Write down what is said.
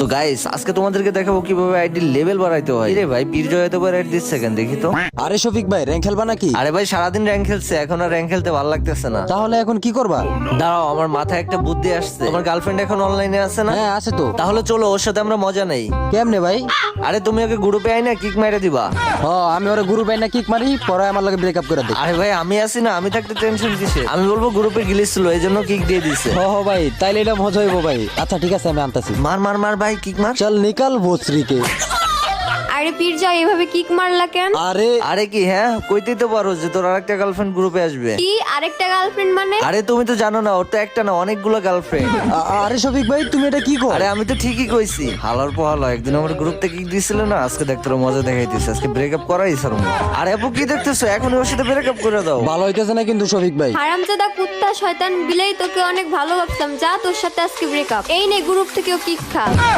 তো গাইস আজকে তোমাদেরকে দেখাবো কীভাবে আইডি লেভেল বাড়াইতে হয়। রে ভাই তো দিচ্ছে কেন? দেখি তো। আরে শফিক ভাই র্যাঙ্ক খেলবা নাকি? আরে ভাই সারাদিন র্যাঙ্ক খেলছে এখন আর র্যাঙ্ক খেলতে ভালো লাগতেছে না। তাহলে এখন কি করবা? দাঁড়াও আমার মাথায় একটা বুদ্ধি আসছে। আমার গার্লফ্রেন্ড এখন অনলাইনে আছে না? হ্যাঁ আছে তো। তাহলে চলো ওর সাথে আমরা মজা নেই। কেমনে ভাই? আরে তুমি ওকে গ্রুপে আই না কিক মেরে দিবা। ও আমি ওরা গুরু ভাই না কিক মারি পরে আমার লগে ব্রেকআপ করে দিই। আরে ভাই আমি আছি না আমি থাকতে টেনশন কিসে আমি বলব গ্রুপে গিলিস ছিল এই জন্য কিক দিয়ে দিছে। ও হো ভাই তাইলে এটা মজা হইব ভাই। আচ্ছা ঠিক আছে আমি আনতাছি। মার মার মার ভাই। কিক মার? চল নিকাল ভোসরিকে আরে পীরজা এভাবে কিক মারলা কেন? আরে। আরে কি হ্যাঁ? কইতেই তো পারো যে তোর আরেকটা গার্লফ্রেন্ড গ্রুপে আসবে। কি? আরেকটা গার্লফ্রেন্ড মানে? আরে তুমি তো জানো না ওর তো একটা না অনেকগুলো গার্লফ্রেন্ড আরে শফিক ভাই তুমি এটা কি কর? আরে আমি তো ঠিকই কইছি। হালার পোহালো একদিন আমার গ্রুপ থেকে কিক দিছিল না আজকে দেখ তোর মজা দেখাইতিস আজকে ব্রেকআপ করাই স্যার আরে আপু কি দেখতেছো? এখন ওর সাথে ব্রেকআপ করে দাও। ভালো হইতেছে না কিন্তু শফিক ভাই? হারামজাদা কুত্তা শয়তান বিলাই তোকে অনেক ভালো ভাবতাম যা তোর সাথে আজকে ব্রেকআপ এই নে গ্রুপ থেকেও কিক খা।